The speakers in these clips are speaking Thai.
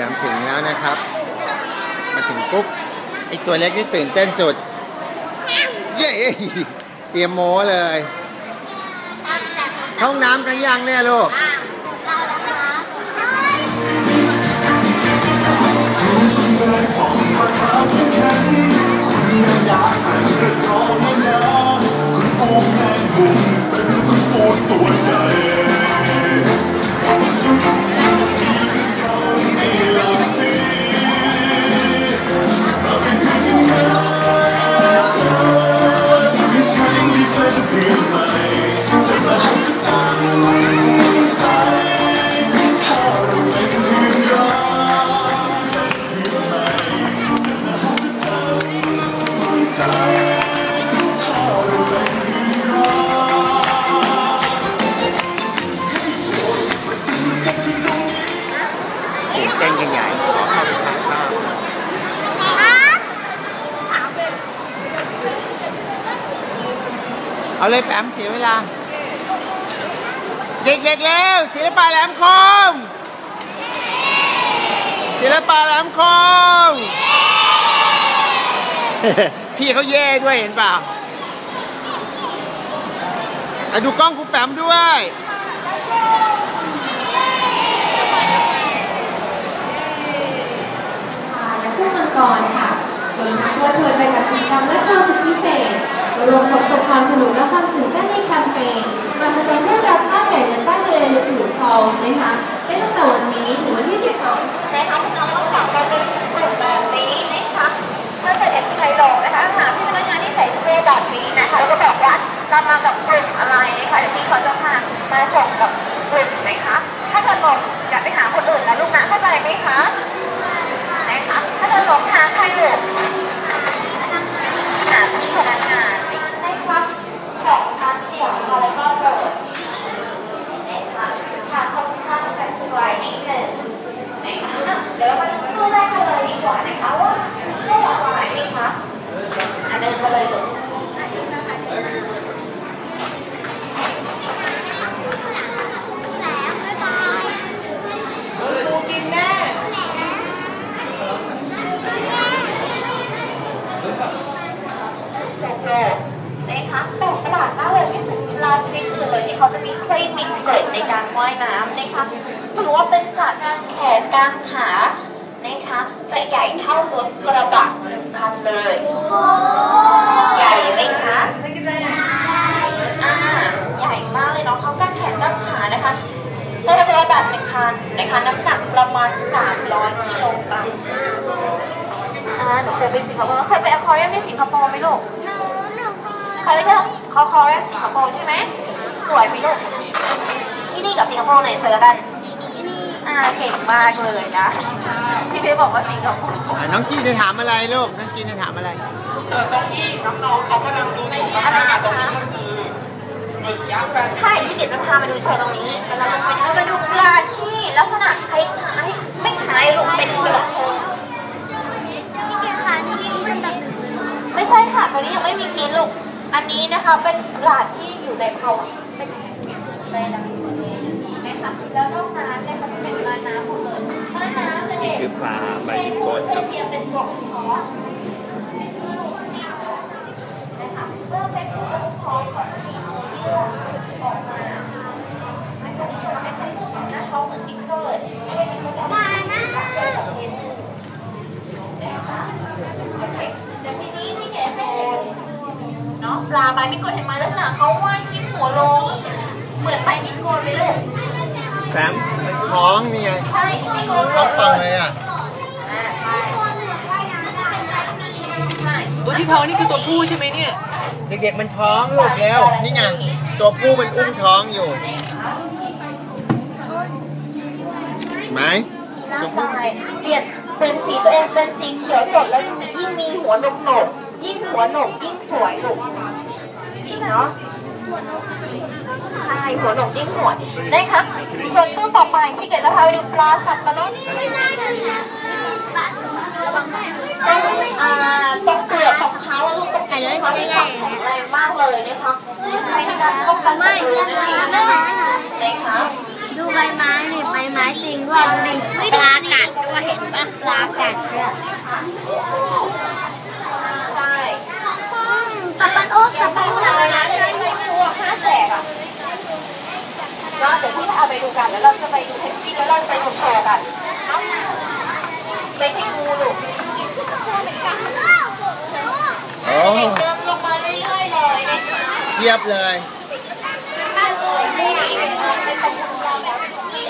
หลมถึงแล้วนะครับ มาถึงปุ๊บไอตัวเล็กนี่ตื่นเต้นสุด เย้เตรียมโม้เลย เข้าห้องน้ำกันยังเนี่ยลูก ตื่ เด็กๆเร็วศิลปะแหลมคมศิลปะแหลมคมพี่เขาเย่ด้วยเห็นเปล่าดูกล้องครูแปมด้วยและผู้มังกรค่ะโดยเพลิดเพลินไปกับกิจกรรมและโชว์สุดพิเศษรวมพบกับความสนุกและความตื่นเต้นใน เปญมาแสดงเรื่องราวภาพใหญ่จะตั้งเรียนหรือพอลส์นะคะได้ตั้งแต่วันนี้ถึงวันที่12นะคะพี่น้องต้องจับกันเป็นกลุ่มแบบนี้นะคะถ้าเกิดเด็กใครหลงนะคะหาพี่พนักงานที่ใส่สเปรย์แบบนี้นะคะแล้วก็บอกว่าเรามากับกลุ่มอะไรนะคะเดี๋ยวพี่เขาจะพามาส่งกับกลุ่มนะคะ ถ้าเกิดหลงอย่าไปหาคนอื่นนะลูกนะเข้าใจไหมคะนะคะถ้าเกิดหลงหาใครหลงหาพี่พนักงานได้ครับสอง ชั้นเสี่ยวค่ะแล้วก็เปิดนะคะค่ะค่อนข้างจะไวนิดหนึ่ง นะคะเดี๋ยวเรามาดูแรกกันเลยดีกว่านะคะว่าได้อะไรดีคะอะเดินมาเลยลูกอะเดี๋ยวนะคะดูกินแน่นะคะแปลกประหลาดมากเลยไม่เหมือนปลาชนิดอื่นเลยที่เขาจะมีครีมมีเกล็ดในการว่ายน้ำนะคะถือว่าเป็นสัตว์กางแขนกางขา นะคะจะใหญ่เท่ารถกระบะหนึ่งคันเลย ใหญ่ไหมคะอ่าใหญ่มากเลยเนาะเขากางแขนกางขานะคะ รถกระบะหนึ่งคันนะคะน้ำหนักประมาณ 300กิโลกรัมอ่าหนูเคยไปสิงคโปร์เคยไปอควาเรียมที่สิงคโปร์ไหมลูกเคยไปเที่ยวคอคอเรียมสิงคโปร์ใช่ไหมสวยไหมลูกที่นี่กับสิงคโปร์ไหนเสือกันอ่าเก่งมากเลยนะพี่เพชรบอกว่าสิงคโปร์อะน้องจีนจะถามอะไรลูก น้องจีนจะถามอะไรเจอตรงที่น้องๆเขากำลังดูอยู่ครับว่าตรงนี้ก็คือ ใช่พี่เดี๋ยวจะพามาดูโชว์ตรงนี้แล้วเราไปดูมาดูปลาที่ลักษณะคล้ายๆไม่คล้ายลูกเป็นกระทงไม่ใช่ค่ะตัวนี้ยังไม่มีกินลูกอันนี้นะคะเป็นปลาที่อยู่ในภาวะเป็นในน้ำสวนนะคะแล้วนอกนั้นนะคะจะเป็นปลาน้ำหมดเลยปลาน้ำจะเด็ดคือปลาใบบิโกนครับเพียงเป็นกล่องทอสนะคะเมื่อเป็นกล่องทอสของที่ที่ออกมามันจะมีความคล้ายๆพวกหน้าท้องเหมือนจิ๊กเกอร์ไม่ได้เขาจะมาหน้าแบบนี้นะคะโอเคเดี๋ยวทีนี้ที่แกให้เนาะปลาใบมิโกนเห็นไหมลักษณะเขาว่ายทิ้งหัวลง เหมือนใบมิโกนเลยลูก แปมมันท้องนี่ไง ใช่มิโกน ท้องปังเลยอะ อ่าใช่ใช่ ตัวที่ท้องนี่คือตัวผู้ ใช่ไหมเนี่ย เด็กๆมันท้องลูกแล้ว นี่ไงตัวผู้มันอุ้มท้องอยู่เห็นไหมร่างกายเปลี่ยนเป็นสีตัวเองเป็นสีเขียวสดแล้วยิ่งมีหัวหนกหนกยิ่งหัวหนกยิ่งสวยลูกเนาะ ใช่หัวหนกยิ่งสวยนะคะส่วนตู้ต่อไปพี่เกดจะพาไปดูปลาสับปะรดนี่ต้องอ่าต้องเปลือกของเขาลูกต้องเปลือยเขาแข็งแรงมากเลยนะคะใช้ในการป้องกันไม่นะคะดูใบไม้นี่ใบไม้จริงด้วยดิปลากัดด้วยเห็นปะปลากัดเนี่ยใช่สับปะรดสับปะรด เนแล้วเราจะไปดูเพนกวินแล้วเราจะไปชมโชว์กันเนาะไม่ใช่งูลูกโอ้เด็กเดินลงมาเรื่อยๆเลยนะคะเทียบเลยนั่นเลยนี่นะคะเป็นตะกุนยาวแบบนี้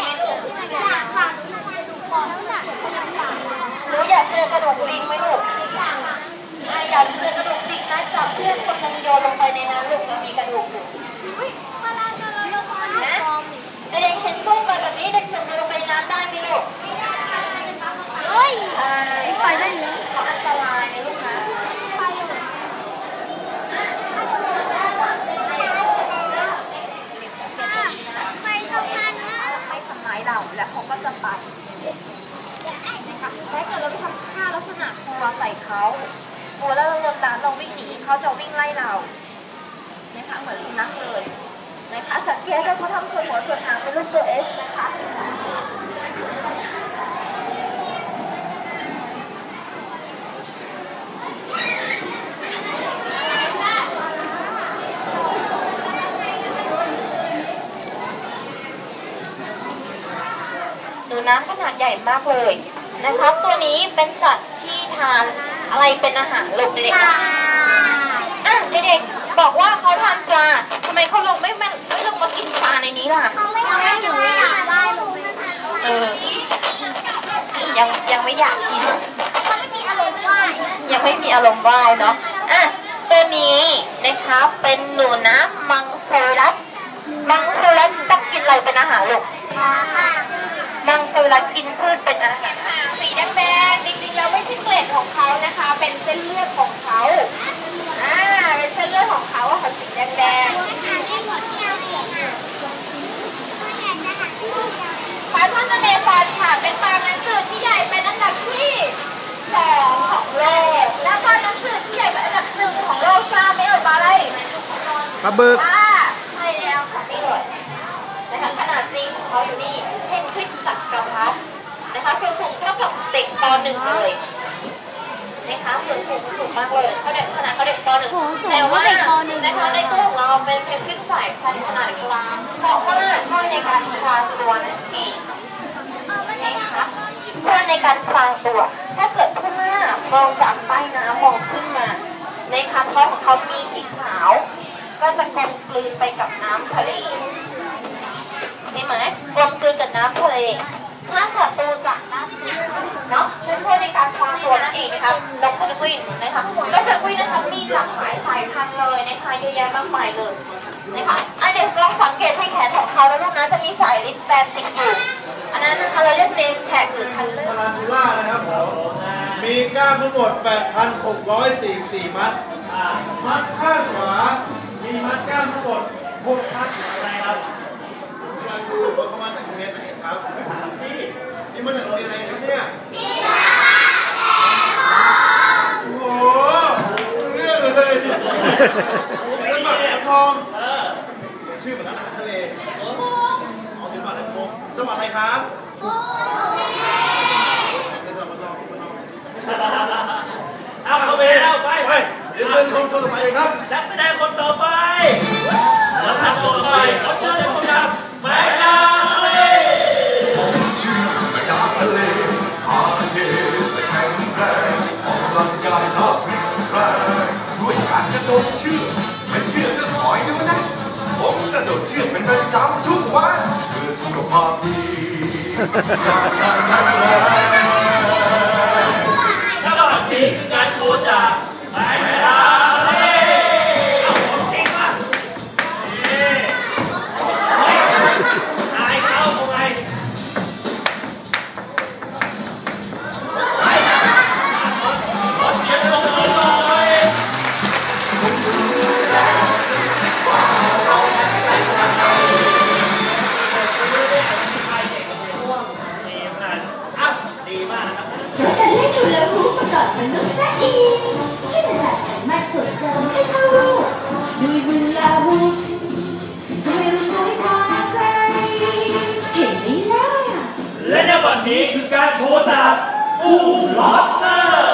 หนูอยากเจอกระดูกลิงไหมลูกอ่อยากเจอกระดูกลิงนะจับเพื่อนคนนึงโยนลงไปในนั้นลูกมันมีกระดูกอยู่นะ เห็นตุ้งไปแบบนี้เด็กจะลงไปน้ำได้ไหมลูกใช่เขาอันตรายนะลูกนะไม่ทำร้ายเราและเขาก็จะไปนะคะถ้าเกิดเราไปทำท่าลักษณะกลัวใส่เขากลัวแล้วเราเดินตามเราวิ่งหนีเขาจะวิ่งไล่เรานะคะเหมือนสุนัขเลย นะคะสังเกตว่าเขาทำส่วนหัวส่วนหางเป็นรูปตัวเอสนะคะหนูน้ำขนาดใหญ่มากเลยนะครับตัวนี้เป็นสัตว์ที่ทานอะไรเป็นอาหารลูกเด็กอะเด็กๆบอกว่าเขาทานปลาทำไมเขาลงไม่ไม่ไม่ลงมากินปลาในนี้ล่ะเออ ยังยังไม่อยากกินยังไม่มีอารมณ์ว่ายเนาะอะตัวนี้นะคะเป็นหนูน้ำมังสวิรัตมังสวิรัตต้องกินอะไรเป็นอาหารลูกมังสวิรัตกินพืชเป็นอาหารสีแดงๆจริงๆแล้วไม่ใช่เกล็ดของเขานะคะ เป็นเส้นเลือดของเขาอ่าเป็นเส้นเลือดของเขาอะค่ะสีแดงๆปลาท่อนอเมซอนค่ะ เป็นปลาน้ำจืดที่ใหญ่เป็นอันดับที่สองของโลก และปลาน้ำจืดที่ใหญ่เป็นอันดับหนึ่งของโลกทราบไหมเอ่ยปลาอะไรปลาบึกอ่าใช่แล้วค่ะนี่เลยนะคะขนาดจริงของเขาอยู่นี่เพนกวินจักรพรรดินะคะส่วนสูงเท่ากับเด็กปหนึ่งเลยนะคะส่วนสูงสูงมากเลยเขาเด็กขนาดเขาเด็กปหนึ่งโหสูงแต่ว่าเด็กปหนึ่งนะคะในตัวของเราเป็นเพนกวินสายพันธุ์ขนาดกลางเพราะว่าช่วยในการพรางตัวนั่นเองนะคะ ช่วยในการพรางตัว ถ้าเกิดผู้ล่ามองจากใต้น้ำมองขึ้นมา ในคางท้องของเขามีสีขาว ก็จะกลมกลืนไปกับน้ำทะเลใช่ไหมกลมกลืนกับน้ำทะเล ถ้าศัตรูจากด้านเนาะจะช่วยในการพรางตัวนั่นเองนะคะนกเพนกวินนะคะนกเพนกวินนะคะมีหลากหลายสายพันธุ์เลยนะคะเยอะแยะมากมายเลยนะคะอันเดี๋ยวลองสังเกตให้แขนของเขาแล้วลูกนะจะมีสายลิสแบนติดอยู่ นนั้นนะคะเราเรียกเนมแท็กหรือคันเลอทาร์รานทูล่านะครับผมมีกล้ามทั้งหมด 8,644 มัด มัดข้างขวา มีมัดกล้ามทั้งหมด 6 มัดอะไรครับกำลังดูว่าเขามาจากโรงเรียนไหนครับนี่มาจากโรงเรียนอะไรครับเนี่ยโอ้โหเรื่องเลยศิลปะแหลมทองชื่อเหมือนร้านอาหารทะเลอ๋อศิลปะแหลมทอง จังหวัดอะไรครับเอาเข้าไปแล้วไปไปเดี๋ยวเชิญชมคนต่อไปเลยครับนักแสดงคนต่อไปแล้วทำตัวไปเขาเชิญคุณครับแม่ดาเลยชื่อไม่ดาทะเลหาเยแต่แข็งแรงออกกำลังกายท่าพริ้งแรงด้วยการกระโดดเชือกไม่เชื่อก็คอยดูนะผมกระโดดเชือกเป็นประจำทุกวัน เพื่อสุขภาพดีอยาก ด้วยเวลาบุกด้วยรู้สวยกว่าใครเห็นไหมล่ะและในวันนี้คือการโชว์จากปูลอสเตอร์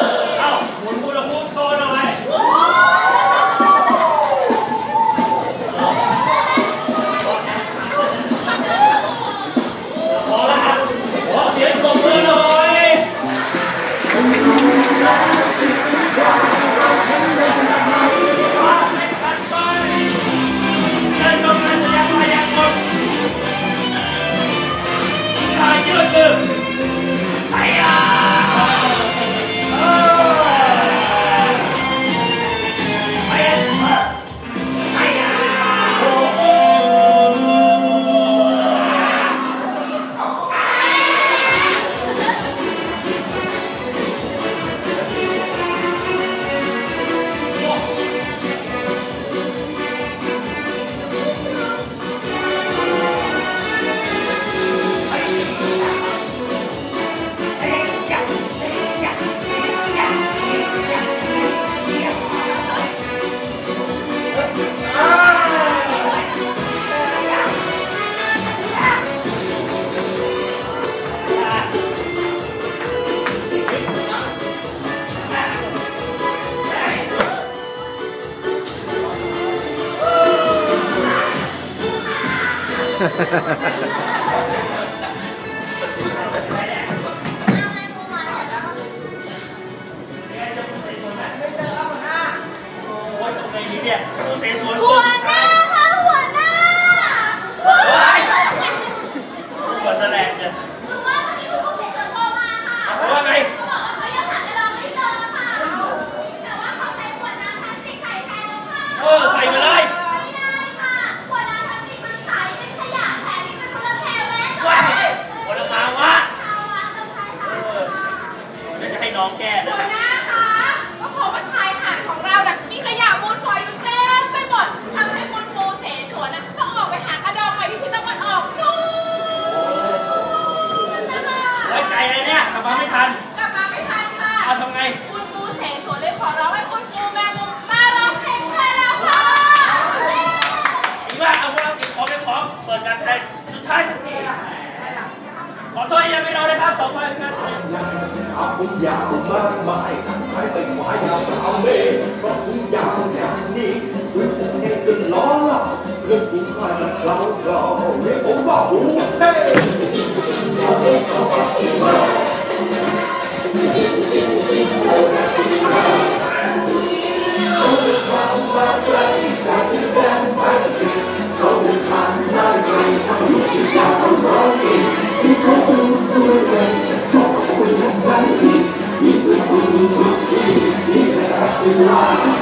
นี้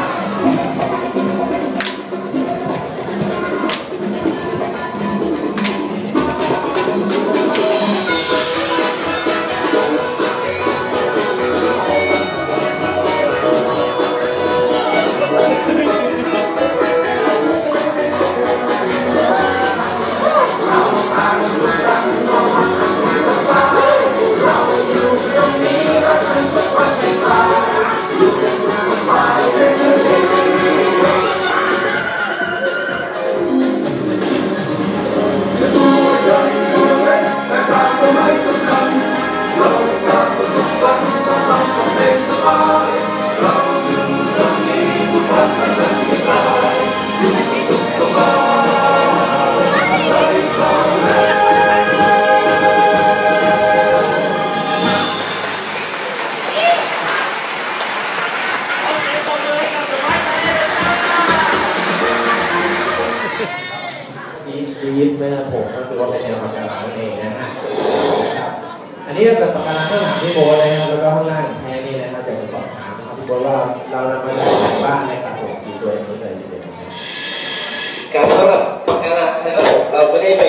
บีฟนะครับผมก็คือว่าเป็นแนวปากการังนั่นเองนะฮะครับอันนี้ก็เป็นปากการังข้างหลังพี่โบนะครับแล้วก็ข้างล่างแท้นี่นะครับจะสอบถามนะครับพี่โบว่าเรานำมาจากไหนบ้างในการผมสีสวยอย่างนี้เลยทีเดียวการสำหรับปากการังนะครับผมเราไม่ได้ไป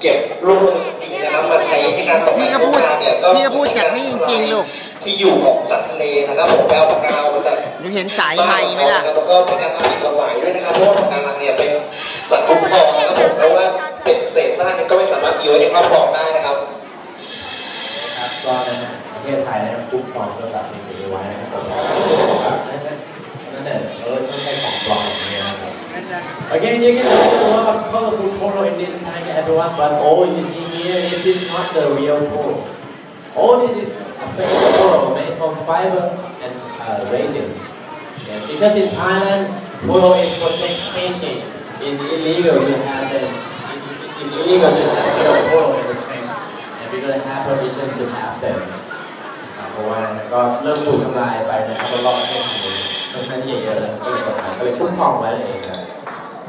เก็บรวบรวมจริงนะครับมาใช้ในการตกพี่ก็พูดพี่ก็พูดจากนี่จริงๆลูกที่อยู่ของสัตว์ทะเลนะครับผมแปลปากการังมาจากหนูเห็นสายไม้ไหมล่ะแล้วก็ป็นการทำผิดกฎหมายด้วยนะครับเพราะว่าปากการังเนี่ยเป็น สัตว์คุ้มครองนะครับผมเพราะว่าเป็นเศษซากก็ไม่สามารถมีไว้ในครอบครองได้นะครับครับก็ในประเทศไทยนะครับคุ้มครองตัวสัตว์นี้ไว้นะครับผมนั่นแหละเออไม่ใช่ของปลอมอย่างเงี้ยนะครับ Again, you can see a lot of colorful polo in this tank, everyone, but all you see here, this is not the real polo. All this is a fake polo made from fiber and uh, resin. Yes, because in Thailand, polo is protected species. Is illegal to have them. It is illegal to have real polo in the tank, and we don't have permission to have them. เพราะว่าก็เริ่มถูกทำลายไปนะครับรอบๆประเทศไทยค่อนข้างที่เยอะเลยก็เลยกฎหายก็เลยคุ้มครองไว้เลยครับ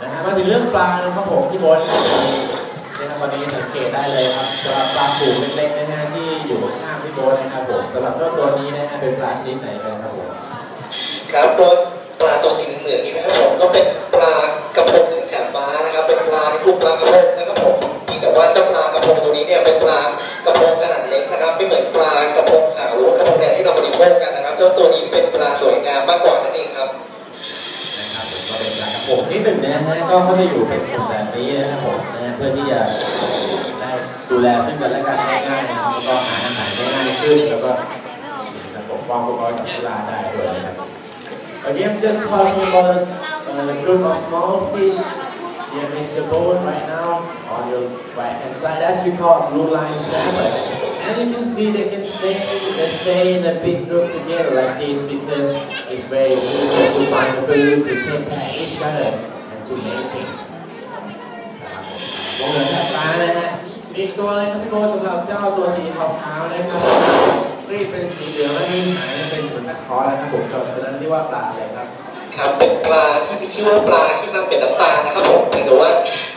นะฮะมาถึงเรื่องปลานะครับผมที่โบนนะครับวันนี้สังเกตได้เลยครับสำหรับปลาปูเล็กๆนะฮะที่อยู่ข้างๆพี่โบนนะครับผมสำหรับเจ้าตัวนี้นะฮะเป็นปลาชนิดไหนกันครับผมครับตัวปลาตัวสีเหลืองๆนี้นะครับผมก็เป็นปลากระพง ม้านะครับ เป็นปลาในกลุ่มปลากระพงนะครับผมเพียงแต่ว่าเจ้าปลากระพงตัวนี้เนี่ยเป็นปลากระพงขนาดเล็กนะครับ ไม่เหมือนปลากระพงขาวหรือว่ากระพงแดงที่เราบริโภคกันนะครับ เจ้าตัวนี้เป็นปลาสวยงามมากกว่านั่นเองครับนะครับผมก็เป็นปลากระพงนิดหนึ่งนะฮะก็เขาจะอยู่เป็นกลุ่มแบบนี้นะครับผมนะเพื่อที่จะได้ดูแลซึ่งกันและกันง่ายๆแล้วก็หาอาหารได้ง่ายขึ้นแล้วก็นะครับปกป้องพวกเราจากเวลาได้ด้วยนะครับ Again, just talking about uh, the group of small fish. Yeah, Mr. Bowen right now on your right hand side. That's we call blue line snapper. And you can see they can stay, they stay in a big group together like this because it's very easy to find the food to take care of each other and to mating. นะครับผม วงเหลืองแถบซ้ายนะฮะอีกตัวเลยครับพี่โก้สำหรับเจ้าตัวสีขาวๆนะครับรีบเป็นสีเหลืองและนี่หายเป็นเหมือนตะขอนะครับผมจบตัวนั้นเรียกว่าปลาอะไรครับ ครับเป็นปลาที่มีชื่อว่าปลาที่มันเป็นน้ำตาลนะครับผมเพียงแต่ว่า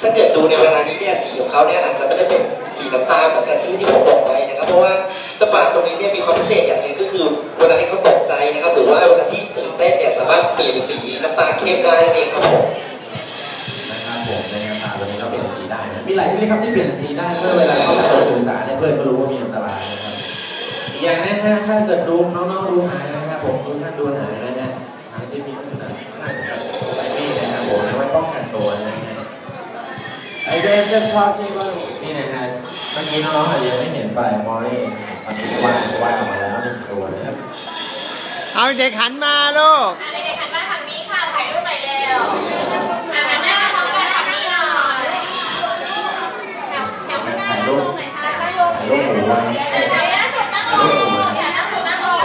ถ้าเกิดดูในเวลานี้เนี่ยสีของเขาเนี่ยอาจจะไม่ได้เป็นสีน้ำตาลเหมือนกับชื่อที่ผมบอกไปนะครับเพราะว่าจ้าปลาตัวนี้เนี่ยมีความพิเศษอย่างหนึ่งก็คือเวลาที่เขาตกใจนะครับหรือว่าเวลาที่ตื่นเต้นเนี่ยสามารถเปลี่ยนสีน้ำตาลเข้มได้นั่นเองครับผมนะครับผมในงานตาตัวนี้ก็เปลี่ยนสีได้นะมีหลายชนิดครับที่เปลี่ยนสีได้เมื่อเวลาเขาไปสื่อสารเนี่ยเพื่อนก็รู้ว่ามีอันตรายนะครับอย่างนะฮะถ้าเกิดดูน้องๆดูหายนะครับผมดูท่านดูหายนะ ตัวนะฮะไอเดนจะชอบที่ว่านี่นะฮะเมื่อกี้น้องๆอาจจะยังไม่เห็นปมอยตอนนี้ว่ายว่ายออกมาแล้วหนึ่งตัวนะครับเอาเด็กหันมาลูก เด็กๆหันมาทางนี้ค่ะถ่ายรูปหน่อยเร็วอะหันหน้ามาพร้อมกันทางนี้หน่อยแถวแถวข้างหน้า ถ่าย นั่ง รู ล ป งหน่อยค่ะ ถ่ายรูปหมูไว้ แถวหน้าสุดนั่งลงอย่านั่งสุดนั่งลง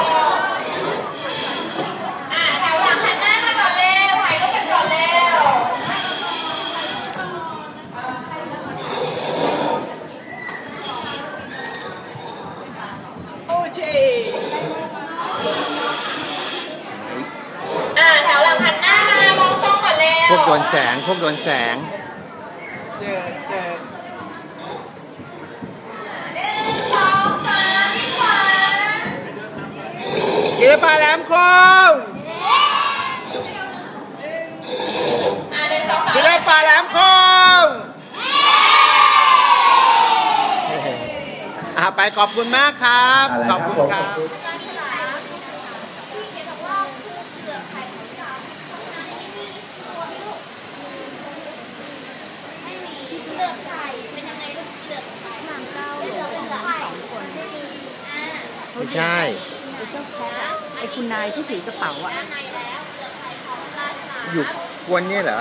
อะแถวหลังหันหน้ามาก่อนเร็วถ่ายรูปกันก่อนเร็ว อ่าแถวหลังหันหน้ามามองจ้องก่อนเร็ว พวก โดนแสง พวกโดนแสงสองสามที่ขวากินปลาแหลมคงอ่าหนึ่งสองสามกินปลาแหลมคงอะไปขอบคุณมากครับ ขอบคุณครับ ไม่มีเลือกไข่เป็นยังไงลูกเลือกไข่หนังเราเลือกไข่สองคนอ่า ไม่ใช่ไอ้คุณนายที่ถือกระเป๋าอะด้านในแล้วเลือกไข่ของราชนาอยู่กวนนี่เหรอ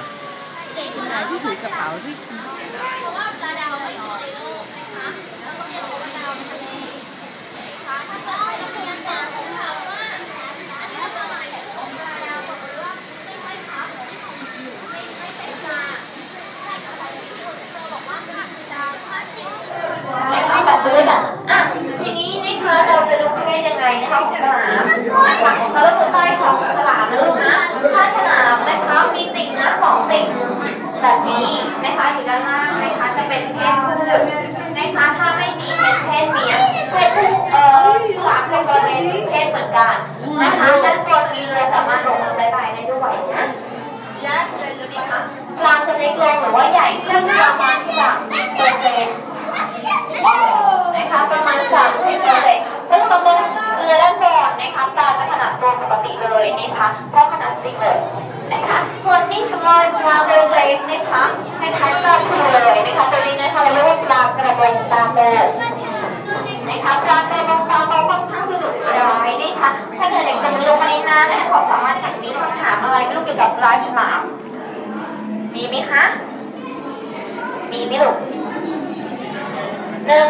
เก่งคุณมานากยที่ถือกระเป๋าที่เพราะว่าปลาดาวไม่มีในโลกนะคะแล้วก็เรียกว่าปลาดาวในทะเลนะคะถ้าเกิดใครเรียนต่อผมถามว่าอันนี้ปลาไหลของปลาดาวบอกเลยว่าไม่ใช่ครับไม่ไม่เป็นปลาใช่ค่ะเธอบอกว่าปลาดาว จะดูให้ยังไงนะคะของฉลามนะคะเราต้องดูใต้ของฉลามนะลูกนะ ถ้าฉลามนะคะมีติ่งนะสองติ่งแบบนี้นะคะอยู่ด้านล่างนะคะจะเป็นเพศผู้นะคะถ้าไม่มีเป็นเพศเมียเพศผู้เอ่อสามเพศก็เป็นเพศเหมือนกันนะคะด้านบนมีเรือสามารถลงไปได้ได้ด้วยนะยัดเลยจะคะปลาจะเล็กลงหรือว่าใหญ่ขึ้นประมาณ30เปอร์เซ็นต์นะคะ ตัวปกติเลยนะคะเพราะขนาดจริงเลยนะคะส่วนนี้คือปลาปลาตัวเล็กนะคะคล้ายๆปลาทูเลยนะคะตัวนี้นะคะเราเรียกว่าปลากระพงตาโตนะคะปลากระพงตาโตค่อนข้างจะดุร้ายนะคะถ้าเกิดเด็กจะมีลงไปในน้ำนะคะขอสามารถถามมีคำถามอะไรไม่รู้เกี่ยวกับปลาฉลามมีไหมคะ มีไหมลูกหนึ่ง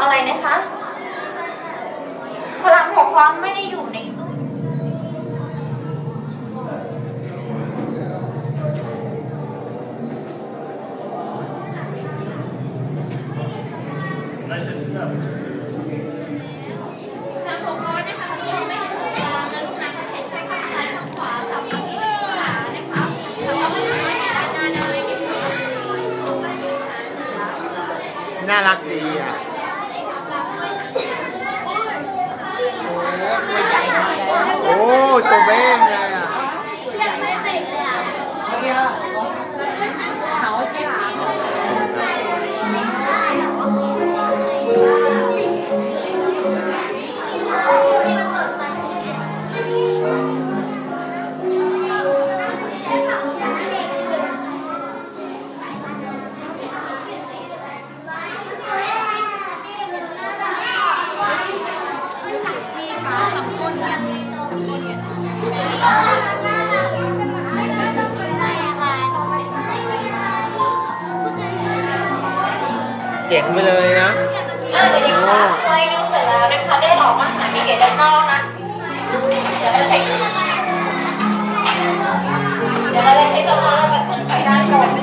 อะไรนะคะ ฉลามหัวความไม่ได้อยู่ใน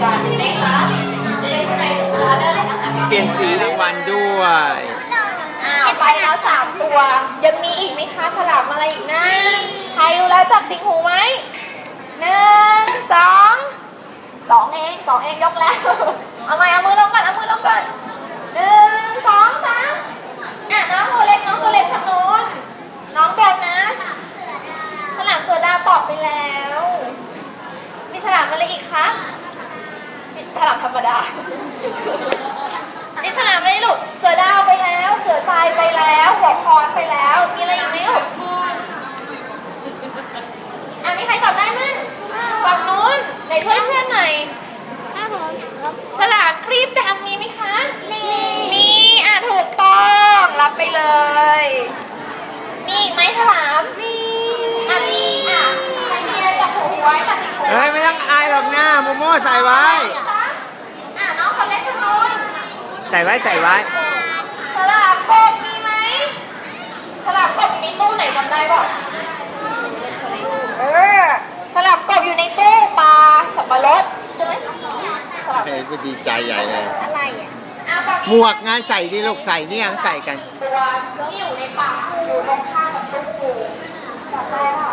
ด้เลยนะคะเปลี่ยนสีรางวัลด้วยอ้าวไปแล้วสามตัว ยังมีอีกไหมคะฉลามอะไรอีกนะใครรู้แล้วจับติ่งหูไหมหนึ่งสองสองเองสองเองยกแล้ว เอาใหม่เอามือลงก่อนเอามือลงก่อนหนึ่งสองสามอะน้องตัวเล็กน้องตัวเล็กทางโน้นน้องโบนัสฉลามโซดาตอบไปแล้ว มีฉลามอะไรอีกคะมี ฉลามธรรมดามีฉลามอะไรลูกเสือดาวไปแล้ว เสือทรายไปแล้ว หัวคอนไปแล้ว มีอะไรอีกไหมลูกอะมีใครตอบได้มั้งฝั่งนู้นไหนช่วยเพื่อนหน่อยฉลามครีบดำมีไหมคะ มี มีอะถูกต้อง รับไปเลย มีอีกไหมฉลาม มีอะมีอะใครมีอะไรจับหูไว้จับติดหูเฮ้ยไม่ต้องอายหรอกหน้าโมโม่ใส่ไว้ อะน้องคนเล็กทางโน้น ใส่ไว้ใส่ไว้ฉลามกบมีไหมฉลามกบมีตู้ไหนจำได้ป่ะเออฉลามกบอยู่ในตู้ปลาสับปะรดใช่ไหมฉลามเฮ้ยก็ดีใจใหญ่เลย อะไรอะอะฝั่งหมวกงานใส่ดิลูกใส่เนี่ยใส่กัน ตัวที่อยู่ในปากงูตรงข้ามกับตู้งูจำได้ป่ะ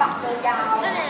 ปากยาวๆอะใคร